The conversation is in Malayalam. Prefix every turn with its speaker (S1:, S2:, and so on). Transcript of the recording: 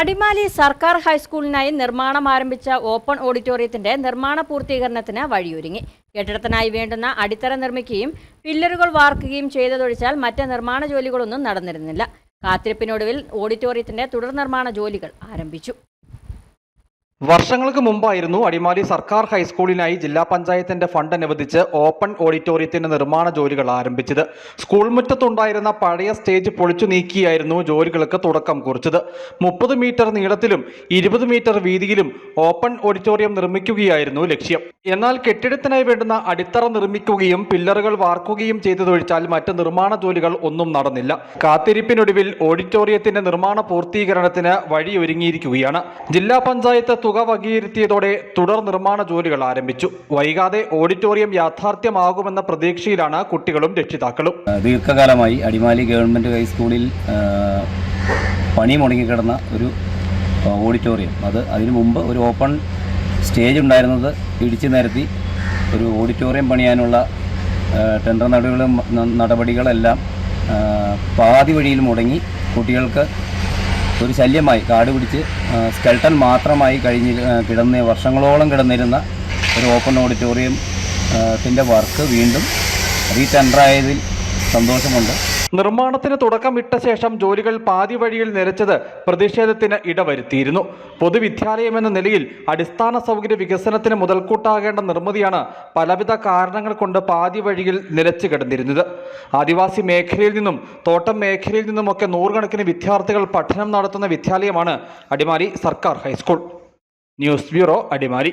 S1: അടിമാലി സർക്കാർ ഹൈസ്കൂളിനായി നിർമ്മാണം ആരംഭിച്ച ഓപ്പൺ ഓഡിറ്റോറിയത്തിന്റെ നിർമ്മാണ പൂർത്തീകരണത്തിന് വഴിയൊരുങ്ങി. കെട്ടിടത്തിനായി വേണ്ടുന്ന അടിത്തറ നിർമ്മിക്കുകയും പില്ലറുകൾ വാർക്കുകയും ചെയ്തതൊഴിച്ചാൽ മറ്റ് നിർമ്മാണ ജോലികളൊന്നും നടന്നിരുന്നില്ല. കാത്തിരിപ്പിനൊടുവിൽ ഓഡിറ്റോറിയത്തിന്റെ തുടർ നിർമ്മാണ ജോലികൾ ആരംഭിച്ചു.
S2: വർഷങ്ങൾക്ക് മുമ്പായിരുന്നു അടിമാലി സർക്കാർ ഹൈസ്കൂളിനായി ജില്ലാ പഞ്ചായത്തിന്റെ ഫണ്ട് അനുവദിച്ച് ഓപ്പൺ ഓഡിറ്റോറിയത്തിന്റെ നിർമ്മാണ ജോലികൾ ആരംഭിച്ചത്. സ്കൂൾ മുറ്റത്തുണ്ടായിരുന്ന പഴയ സ്റ്റേജ് പൊളിച്ചു നീക്കിയായിരുന്നു ജോലികൾക്ക് തുടക്കം കുറിച്ചത്. മുപ്പത് മീറ്റർ നീളത്തിലും ഇരുപത് മീറ്റർ വീതിയിലും ഓപ്പൺ ഓഡിറ്റോറിയം നിർമ്മിക്കുകയായിരുന്നു ലക്ഷ്യം. എന്നാൽ കെട്ടിടത്തിനായി വേണ്ടുന്ന അടിത്തറ നിർമ്മിക്കുകയും പില്ലറുകൾ വാർക്കുകയും ചെയ്തതൊഴിച്ചാൽ മറ്റ് നിർമ്മാണ ജോലികൾ ഒന്നും നടന്നില്ല. കാത്തിരിപ്പിനൊടുവിൽ ഓഡിറ്റോറിയത്തിന്റെ നിർമ്മാണ പൂർത്തീകരണത്തിന് വഴിയൊരുങ്ങിയിരിക്കുകയാണ്. ജില്ലാ പഞ്ചായത്ത് തുക വകയിരുത്തിയതോടെ തുടർ നിർമ്മാണ ജോലികൾ ആരംഭിച്ചു. വൈകാതെ ഓഡിറ്റോറിയം യാഥാർത്ഥ്യമാകുമെന്ന പ്രതീക്ഷയിലാണ് കുട്ടികളും രക്ഷിതാക്കളും.
S3: ദീർഘകാലമായി അടിമാലി ഗവൺമെന്റ് ഹൈസ്കൂളിൽ പണി മുടങ്ങിക്കിടന്ന ഒരു ഓഡിറ്റോറിയം. അത് അതിനു മുമ്പ് ഒരു ഓപ്പൺ സ്റ്റേജ് ഉണ്ടായിരുന്നത് ഇടിച്ചു നിരത്തി ഒരു ഓഡിറ്റോറിയം പണിയാനുള്ള ടെൻഡർ നടപടികളും നടപടികളെല്ലാം പാതി വഴിയിൽ മുടങ്ങി കുട്ടികൾക്ക് ഒരു ശല്യമായി. കാട് പിടിച്ച് സ്കെൽട്ടൺ മാത്രമായി കഴിഞ്ഞ് കിടന്ന് കിടന്ന വർഷങ്ങളോളം കിടന്നിരുന്ന ഒരു ഓപ്പൺ ഓഡിറ്റോറിയം ത്തിന്റെ വർക്ക് വീണ്ടും റീടെൻഡറായതിൽ സന്തോഷമുണ്ട്.
S2: നിർമ്മാണത്തിന് തുടക്കമിട്ട ശേഷം ജോലികൾ പാതി വഴിയിൽ നിലച്ചത് പ്രതിഷേധത്തിന് ഇടവരുത്തിയിരുന്നു. പൊതുവിദ്യാലയം എന്ന നിലയിൽ അടിസ്ഥാന സൗകര്യ വികസനത്തിന് മുതൽക്കൂട്ടാകേണ്ട നിർമ്മിതിയാണ് പലവിധ കാരണങ്ങൾ കൊണ്ട് പാതി വഴിയിൽ നിലച്ചു കിടന്നിരുന്നത്. ആദിവാസി മേഖലയിൽ നിന്നും തോട്ടം മേഖലയിൽ നിന്നുമൊക്കെ നൂറുകണക്കിന് വിദ്യാർത്ഥികൾ പഠനം നടത്തുന്ന വിദ്യാലയമാണ് അടിമാലി സർക്കാർ ഹൈസ്കൂൾ. News bureau Adimali.